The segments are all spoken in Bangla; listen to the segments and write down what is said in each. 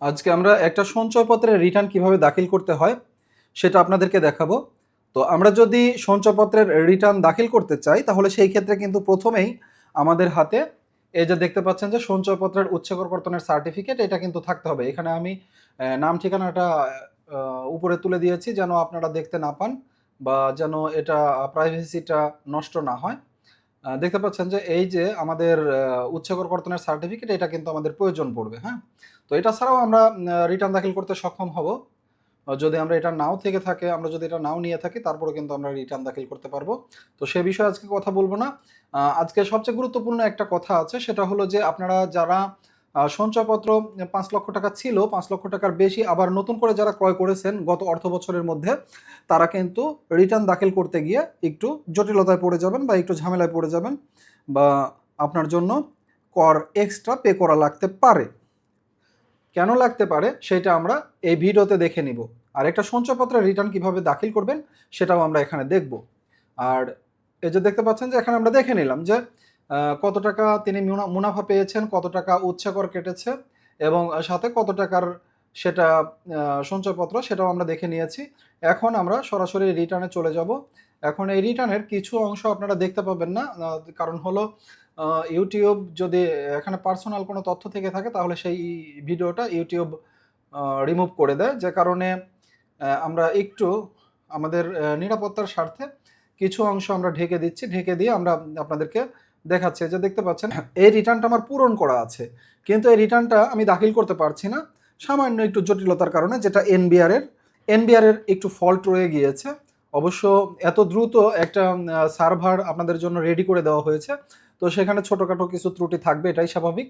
আজকে আমরা একটা সঞ্চয়পত্রের রিটার্ন কীভাবে দাখিল করতে হয় সেটা আপনাদেরকে দেখাবো। তো আমরা যদি সঞ্চয়পত্রের রিটার্ন দাখিল করতে চাই, তাহলে সেই ক্ষেত্রে কিন্তু প্রথমেই আমাদের হাতে এই যে দেখতে পাচ্ছেন যে সঞ্চয়পত্রের উচ্চকর কর্তনের সার্টিফিকেট এটা কিন্তু থাকতে হবে। এখানে আমি নাম ঠিকানাটা উপরে তুলে দিয়েছি যেন আপনারা দেখতে না পান বা যেন এটা প্রাইভেসিটা নষ্ট না হয়। দেখতে পাচ্ছেন যে এই যে আমাদের উচ্চকর কর্তনের সার্টিফিকেট এটা কিন্তু আমাদের প্রয়োজন পড়বে হ্যাঁ? তো এটা ছাড়াও আমরা রিটার্ন দাখিল করতে সক্ষম হব। যদি আমরা এটা নাও থেকে থাকে, আমরা যদি এটা নাও নিয়ে থাকি, তারপরে কিন্তু আমরা রিটার্ন দাখিল করতে পারব। তো সে বিষয়ে আজকে কথা বলব না। আজকে সবচেয়ে গুরুত্বপূর্ণ একটা কথা আছে, সেটা হলো যে আপনারা যারা সঞ্চয়পত্র পাঁচ লক্ষ টাকা ছিল, পাঁচ লক্ষ টাকার বেশি। আবার নতুন করে যারা ক্রয় করেছেন গত অর্থ বছরের মধ্যে, তারা কিন্তু রিটার্ন দাখিল করতে গিয়ে একটু জটিলতায় পড়ে যাবেন বা একটু ঝামেলায় পড়ে যাবেন বা আপনার জন্য কর এক্সট্রা পে করা লাগতে পারে। কেন লাগতে পারে সেটা আমরা এই ভিডিওতে দেখে নিব। আর একটা সঞ্চয়পত্রের রিটার্ন কীভাবে দাখিল করবেন সেটাও আমরা এখানে দেখব। আর এই যে দেখতে পাচ্ছেন যে এখানে আমরা দেখে নিলাম যে কত টাকা তিনি মুনা- মুনাফা পেয়েছেন, কত টাকা উচ্চকর কেটেছে এবং সাথে কত টাকার সেটা সঞ্চয়পত্র সেটাও আমরা দেখে নিয়েছি। এখন আমরা সরাসরি রিটার্নে চলে যাব। এখন এই রিটার্নের কিছু অংশ আপনারা দেখতে পাবেন না কারণ হলো ইউটিউব যদি এখানে পার্সোনাল কোনো তথ্য থেকে থাকে তাহলে সেই ভিডিওটা ইউটিউব রিমুভ করে দেয়। যে কারণে আমরা একটু আমাদের নিরাপত্তার স্বার্থে কিছু অংশ আমরা ঢেকে দিচ্ছি। ঢেকে দিয়ে আমরা আপনাদেরকে দেখাচ্ছি যে দেখতে পাচ্ছেন, এই রিটার্নটা আমার পূরণ করা আছে। কিন্তু এই রিটার্নটা আমি দাখিল করতে পারছি না। সামান্য একটু জটিলতার কারণে, যেটা এনবিআর এর এনবিআর এর একটু ফল্ট রয়ে গিয়েছে। অবশ্য এত দ্রুত একটা সার্ভার আপনাদের জন্য রেডি করে দেওয়া হয়েছে। তো সেখানে ছোটোখাটো কিছু ত্রুটি থাকবে, এটাই স্বাভাবিক।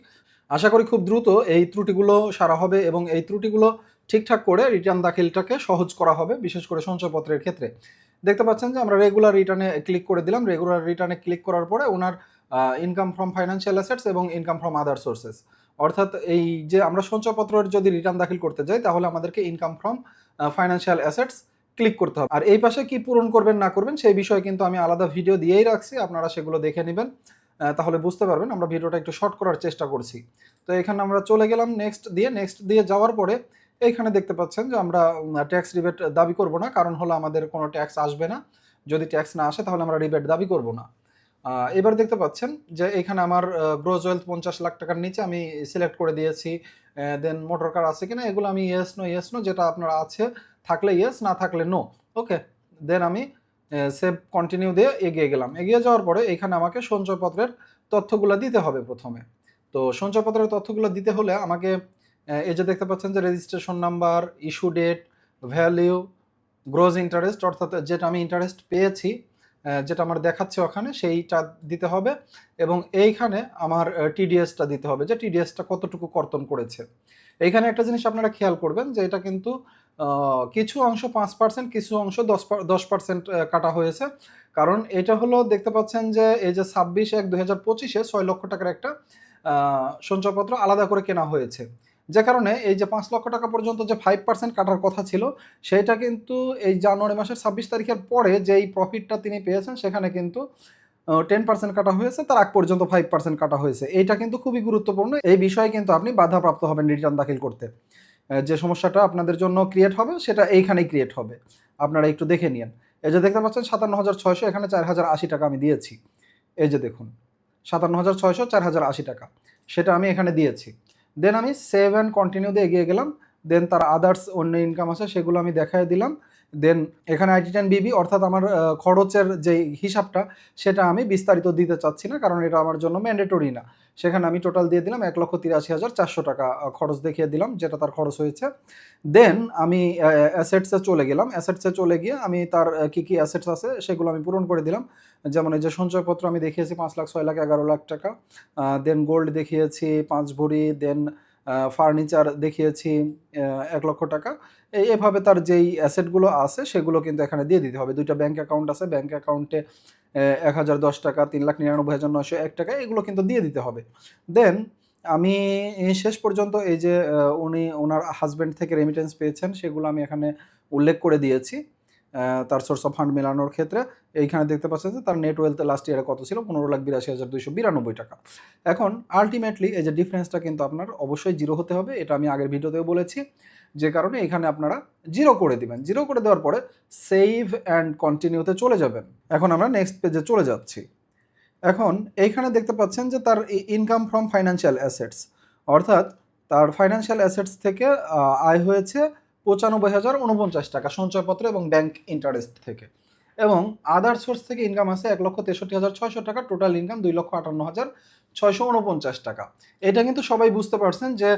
আশা করি খুব দ্রুত এই ত্রুটিগুলো সারা হবে এবং এই ত্রুটিগুলো ঠিকঠাক করে রিটার্ন দাখিলটাকে সহজ করা হবে, বিশেষ করে সঞ্চয়পত্রের ক্ষেত্রে। দেখতে পাচ্ছেন যে আমরা রেগুলার রিটার্নে ক্লিক করে দিলাম। রেগুলার রিটার্নে ক্লিক করার পরে ওনার ইনকাম ফ্রম ফাইন্যান্সিয়াল অ্যাসেটস এবং ইনকাম ফ্রম আদার সোর্সেস অর্থাৎ এই যে আমরা সঞ্চয়পত্রের যদি রিটার্ন দাখিল করতে যাই, তাহলে আমাদেরকে income from financial assets click করতে হবে। আর এই পাশে কি পূরণ করবেন, না করবেন, সেই বিষয়ে কিন্তু আমি আলাদা ভিডিও দিয়েই রাখছি, আপনারা সেগুলো দেখে নেবেন। তাহলে বুঝতে পারবেন, আমরা ভিডিওটা একটু শর্ট করার চেষ্টা করছি। তো এখানে আমরা চলে গেলাম নেক্সট দিয়ে। নেক্সট দিয়ে যাওয়ার পরে এইখানে দেখতে পাচ্ছেন যে আমরা ট্যাক্স রিবেট দাবি করব না, কারণ হলো আমাদের কোনো ট্যাক্স আসবে না। যদি ট্যাক্স না আসে, তাহলে আমরা রিবেট দাবি করব না। এবার দেখতে পাচ্ছেন যে এখানে আমার গ্রোজ ওয়েলথ পঞ্চাশ লাখ টাকার নিচে আমি সিলেক্ট করে দিয়েছি। দেন মোটর কার আছে কিনা এগুলো আমি ইয়েস নো ইয়েস নো যেটা আপনার আছে, থাকলে ইয়েস না থাকলে নো ওকে দেন আমি সেভ কন্টিনিউ দিয়ে এগিয়ে গেলাম। এগিয়ে যাওয়ার পরে এখানে আমাকে সঞ্চয়পত্রের তথ্যগুলো দিতে হবে প্রথমে। তো সঞ্চয়পত্রের তথ্যগুলো দিতে হলে আমাকে এই যে দেখতে পাচ্ছেন যে registration number issue date value gross interest অর্থাৎ যেটা আমি ইন্টারেস্ট পেয়েছি যেটা আমার দেখাচ্ছে ওখানে, সেইটা দিতে হবে এবং এইখানে আমার টিডিএসটা দিতে হবে, যে টিডিএসটা কতটুকু কর্তন করেছে। এইখানে একটা জিনিস আপনারা খেয়াল করবেন যে এটা কিন্তু কিছু অংশ পাঁচ পার্সেন্ট কিছু অংশ দশ দশ পার্সেন্ট কাটা হয়েছে। কারণ এটা হলো দেখতে পাচ্ছেন যে এই যে ছাব্বিশ এক দু হাজার পঁচিশে ছয় লক্ষ টাকার একটা সঞ্চয়পত্র আলাদা করে কেনা হয়েছে। যে কারণে এই যে পাঁচ লক্ষ টাকা পর্যন্ত যে ফাইভ পার্সেন্ট কাটার কথা ছিল, সেটা কিন্তু এই জানুয়ারি মাসের ছাব্বিশ তারিখের পরে যেই প্রফিটটা তিনি পেয়েছেন, সেখানে কিন্তু টেন পার্সেন্ট কাটা হয়েছে, তার আগ পর্যন্ত ফাইভ পার্সেন্ট কাটা হয়েছে। এইটা কিন্তু খুবই গুরুত্বপূর্ণ। এই বিষয়ে কিন্তু আপনি বাধাপ্রাপ্ত হবেন রিটার্ন দাখিল করতে। যে সমস্যাটা আপনাদের জন্য ক্রিয়েট হবে, সেটা এইখানেই ক্রিয়েট হবে। আপনারা একটু দেখে নিন এই যে দেখতে পাচ্ছেন, সাতান্ন হাজার ছয়শো, এখানে চার হাজার আশি টাকা আমি দিয়েছি। এই যে দেখুন, সাতান্ন হাজার ছয়শো, চার হাজার আশি টাকা। সেটা আমি এখানে দিয়েছি। দেন আমি সেভ অ্যান্ড কন্টিনিউ দিয়ে এগিয়ে গেলাম। দেন তার আদার্স অন্য ইনকাম আছে, সেগুলো আমি দেখাই দিলাম। দেন এখানে আইটি টেন বিবি অর্থাৎ আমার খরচের যে হিসাবটা, সেটা আমি বিস্তারিত দিতে চাচ্ছি না, কারণ এটা আমার জন্য ম্যান্ডেটরি না। সেখানে আমি টোটাল দিয়ে দিলাম এক লক্ষ তিরাশি হাজার চারশো টাকা খরচ দেখিয়ে দিলাম, যেটা তার খরচ হয়েছে। দেন আমি অ্যাসেটসে চলে গেলাম। অ্যাসেটসে চলে গিয়ে আমি তার কি কি অ্যাসেটস আছে সেগুলো আমি পূরণ করে দিলাম। যেমন এই যে সঞ্চয়পত্র আমি দেখিয়েছি পাঁচ লাখ, ছয় লাখ, এগারো লাখ টাকা। দেন গোল্ড দেখিয়েছি, পাঁচ ভরি দেন ফার্নিচার দেখিয়েছি এক লক্ষ টাকা। এভাবে তার যেই অ্যাসেটগুলো আছে, সেগুলো কিন্তু এখানে দিয়ে দিতে হবে। দুইটা ব্যাংক অ্যাকাউন্ট আছে ব্যাংক অ্যাকাউন্টে এক হাজার দশ টাকা, তিন লাখ নিরানব্বই হাজার নশো এক টাকা, এগুলো কিন্তু দিয়ে দিতে হবে। দেন আমি শেষ পর্যন্ত এই যে উনি ওনার হাজব্যান্ড থেকে রেমিটেন্স পেয়েছেন, সেগুলো আমি এখানে উল্লেখ করে দিয়েছি। তার সোর্স অফ ফান্ড মেলানোর ক্ষেত্রে, এইখানে দেখতে পাচ্ছেন যে তার নেট ওয়েলথ লাস্ট ইয়ারে কত ছিল? পনেরো লাখ বিরাশি হাজার দুইশো বিরানব্বই টাকা। এখন আলটিমেটলি এই যে ডিফারেন্সটা কিন্তু আপনার অবশ্যই জিরো হতে হবে, এটা আমি আগের ভিডিওতেও বলেছি। যে কারণে এখানে আপনারা জিরো করে দিবেন। জিরো করে দেওয়ার পরে সেভ অ্যান্ড কন্টিনিউতে চলে যাবেন। এখন আমরা নেক্সট পেজে চলে যাচ্ছি। এখন, এইখানে দেখতে পাচ্ছেন যে তার ইনকাম ফ্রম ফাইন্যান্সিয়াল অ্যাসেটস অর্থাৎ তার ফাইন্যান্সিয়াল অ্যাসেটস থেকে আয় হয়েছে পঁচানব্বই হাজার উনপঞ্চাশ টাকা সঞ্চয়পত্র এবং ব্যাংক ইন্টারেস্ট থেকে। এবং আদার সোর্স থেকে ইনকাম আছে এক লক্ষ তেষট্টি হাজার ছয়শো টাকা টোটাল ইনকাম দুই লক্ষ আটান্ন হাজার ছয়শো উনপঞ্চাশ টাকা। এটা কিন্তু সবাই বুঝতে পারছেন যে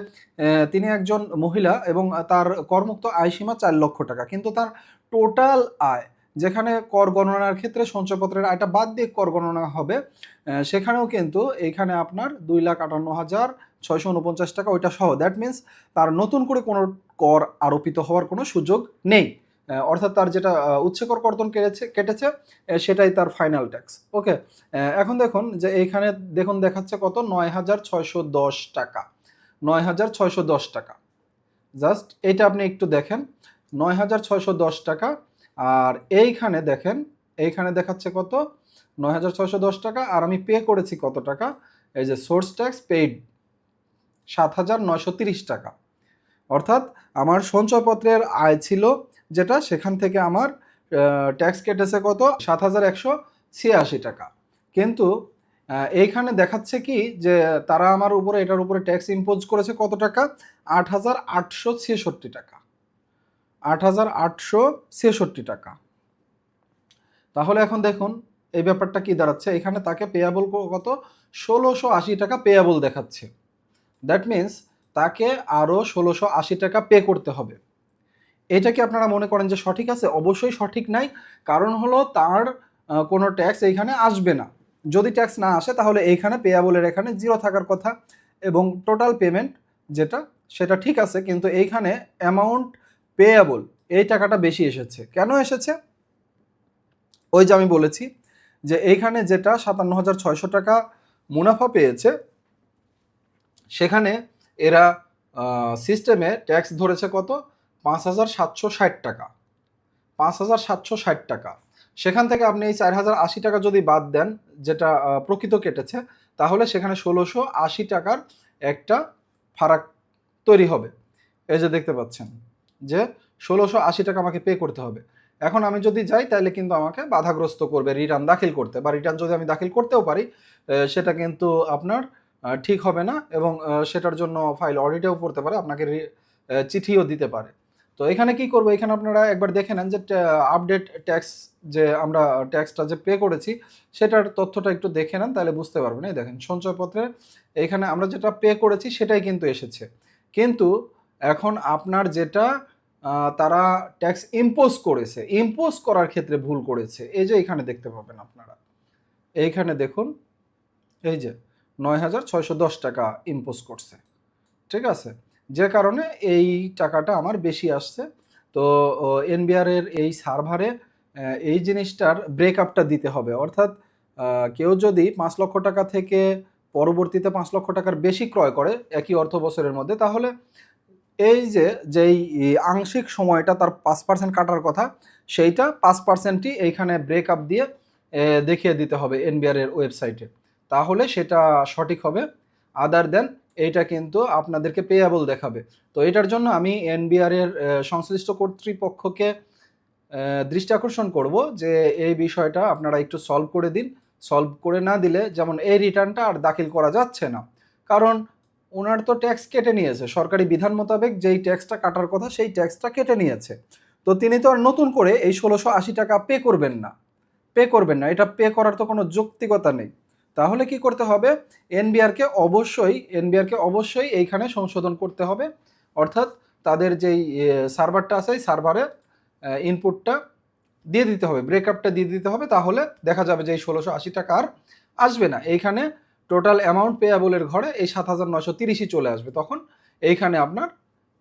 তিনি একজন মহিলা এবং তার কর্মুক্ত আয় সীমা চার লক্ষ টাকা। কিন্তু তার টোটাল আয় যেখানে কর গণনার ক্ষেত্রে সঞ্চয়পত্রের আয়টা বাদ দিয়ে কর গণনা হবে সেখানেও কিন্তু এইখানে আপনার দুই লাখ আটান্ন হাজার ছয়শো উনপঞ্চাশ টাকা ওইটা সহ দ্যাট মিন্স তার নতুন করে কোনো কর আরোপিত হওয়ার কোনো সুযোগ নেই। অর্থাৎ তার যেটা আহ, উচ্চকর কর্তন কেটেছে কেটেছে সেটাই তার ফাইনাল ট্যাক্স ওকে এখন দেখুন যে এইখানে দেখুন দেখাচ্ছে কত? নয় হাজার ছয়শো দশ টাকা নয় হাজার ছয়শো দশ টাকা। জাস্ট এটা আপনি একটু দেখেন নয় হাজার ছয়শো দশ টাকা আর এইখানে দেখেন, এইখানে দেখাচ্ছে কত? নয় হাজার দশ টাকা, আর আমি পে করেছি কত টাকা? এই যে সোর্স ট্যাক্স পেইড সাত হাজার নয়শো তিরিশ টাকা। অর্থাৎ আমার সঞ্চয়পত্রের আয় ছিল যেটা সেখান থেকে আমার ট্যাক্স কেটেছে কত? সাত হাজার একশো ছিয়াশি টাকা। কিন্তু এইখানে দেখাচ্ছে কি যে তারা আমার উপরে, এটার উপরে ট্যাক্স ইম্পোজ করেছে কত টাকা? আট হাজার আটশো ছেষট্টি টাকা। আট হাজার আটশো ছেষট্টি টাকা। তাহলে এখন দেখুন, এই ব্যাপারটা কি দাঁড়াচ্ছে? এখানে তাকে পেয়াবল কত? ষোলোশো আশি টাকা পেয়াবল দেখাচ্ছে। দ্যাট মিন্স তাকে আরও ষোলোশো আশি টাকা পে করতে হবে। এটা কি আপনারা মনে করেন যে সঠিক আছে? অবশ্যই সঠিক নাই। কারণ হলো তার কোনো ট্যাক্স এইখানে আসবে না। যদি ট্যাক্স না আসে, তাহলে এইখানে পেয়াবলের এখানে জিরো থাকার কথা। এবং টোটাল পেমেন্ট যেটা, সেটা ঠিক আছে। কিন্তু এইখানে অ্যামাউন্ট পেয়াবল এই টাকাটা বেশি এসেছে। কেন এসেছে? ওই যে আমি বলেছি যে এইখানে যেটা সাতান্ন হাজার ছয়শো টাকা মুনাফা পেয়েছে, সেখানে এরা সিস্টেমে ট্যাক্স ধরেছে কত? পাঁচ হাজার সাতশো ষাট টাকা। পাঁচ হাজার সাতশো ষাট টাকা। সেখান থেকে আপনি এই চার হাজার আশি টাকা যদি বাদ দেন, যেটা প্রকৃত কেটেছে, তাহলে সেখানে ষোলোশো আশি টাকার একটা ফারাক তৈরি হবে। এই যে দেখতে পাচ্ছেন। যে ষোলোশো আশি টাকা আমাকে পে করতে হবে। এখন আমি যদি যাই, তাহলে কিন্তু আমাকে বাধাগ্রস্ত করবে রিটার্ন দাখিল করতে। বা রিটার্ন যদি আমি দাখিল করতেও পারি সেটা কিন্তু আপনার ঠিক হবে না এবং সেটার জন্য ফাইল অডিটেও পড়তে পারে, আপনাকে চিঠিও দিতে পারে। তো এখানে কি করব? এখানে আপনারা একবার দেখে নেন যে আপডেট ট্যাক্স যে আমরা ট্যাক্সটা যে পে করেছি, সেটার তথ্যটা একটু দেখে নেন, তাহলে বুঝতে পারবেন। এই দেখেন, সঞ্চয়পত্রে এখানে আমরা যেটা পে করেছি, সেটাই কিন্তু এসেছে। কিন্তু এখন আপনার যেটা তারা ট্যাক্স ইম্পোজ করেছে ইম্পোজ করার ক্ষেত্রে ভুল করেছে। এই যে এখানে দেখতে পাবেন আপনারা। এইখানে দেখুন, এই যে নয় হাজার ছয়শো দশ টাকা ইম্পোজ করছে। ঠিক আছে? যে কারণে এই টাকাটা আমার বেশি আসছে। তো এনবিআর এর এই সার্ভারে এই জিনিসটার ব্রেকআপটা দিতে হবে। অর্থাৎ কেউ যদি পাঁচ লক্ষ টাকা থেকে পরবর্তীতে পাঁচ লক্ষ টাকার বেশি ক্রয় করে, একই অর্থ বছরের মধ্যে, তাহলে এই যে, যেই আংশিক সময়টা তার পাঁচ পার্সেন্ট কাটার কথা, সেইটা পাঁচ পার্সেন্টই এইখানে ব্রেকআপ দিয়ে দেখিয়ে দিতে হবে এনবিআর এর ওয়েবসাইটে তাহলে সেটা সঠিক হবে। আদার দেন এইটা কিন্তু আপনাদেরকে পেয়াবল দেখাবে। তো এটার জন্য আমি এনবিআর এর সংশ্লিষ্ট কর্তৃপক্ষকে দৃষ্টি আকর্ষণ করব যে এই বিষয়টা আপনারা একটু সলভ করে দিন। সলভ করে না দিলে যেমন এই রিটার্নটা আর দাখিল করা যাচ্ছে না। কারণ ওনার তো ট্যাক্স কেটে নিয়েছে। সরকারি বিধান মোতাবেক যেই ট্যাক্সটা কাটার কথা, সেই ট্যাক্সটা কেটে নিয়েছে। তো তিনি তো আর নতুন করে এই ষোলোশো আশি টাকা পে করবেন না। পে করবেন না। এটা পে করার তো কোনো যৌক্তিকতা নেই। তাহলে কি করতে হবে? এনবিআরকে অবশ্যই এনবিআরকে অবশ্যই এইখানে সংশোধন করতে হবে। অর্থাৎ তাদের যেই সার্ভারটা আছে সার্ভারে ইনপুটটা দিয়ে দিতে হবে। ব্রেকআপটা দিয়ে দিতে হবে। তাহলে দেখা যাবে যে এই ষোলোশো আশি টাকা আর আসবে না। এইখানে টোটাল অ্যামাউন্ট পেয়াবলের ঘরে এই সাত হাজার নশো তিরিশই চলে আসবে। তখন এইখানে আপনার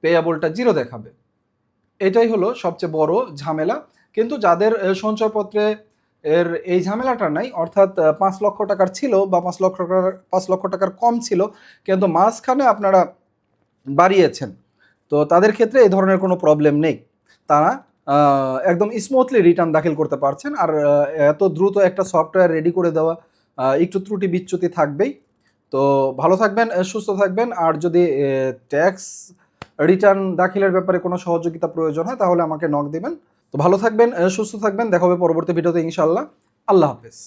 পেয়াবলটা জিরো দেখাবে। এটাই হলো সবচেয়ে বড় ঝামেলা। কিন্তু যাদের সঞ্চয়পত্রে এর এই ঝামেলাটা নাই, অর্থাৎ পাঁচ লক্ষ টাকার ছিল বা পাঁচ লক্ষ টাকার, পাঁচ লক্ষ টাকার কম ছিল, কিন্তু মাঝখানে আপনারা বাড়িয়েছেন। তো তাদের ক্ষেত্রে এই ধরনের কোনো প্রবলেম নেই। তারা একদম স্মুথলি রিটার্ন দাখিল করতে পারছেন। আর এত দ্রুত একটা সফটওয়্যার রেডি করে দেওয়া একটু ত্রুটি বিচ্যুতি থাকবেই। তো ভালো থাকবেন সুস্থ থাকবেন। আর যদি ট্যাক্স রিটার্ন দাখিলের ব্যাপারে কোনো সহযোগিতা প্রয়োজন হয়, তাহলে আমাকে নক দেবেন। তো ভালো থাকবেন সুস্থ থাকবেন। দেখা হবে পরবর্তী ভিডিওতে ইনশাল্লাহ আল্লাহ হাফেজ।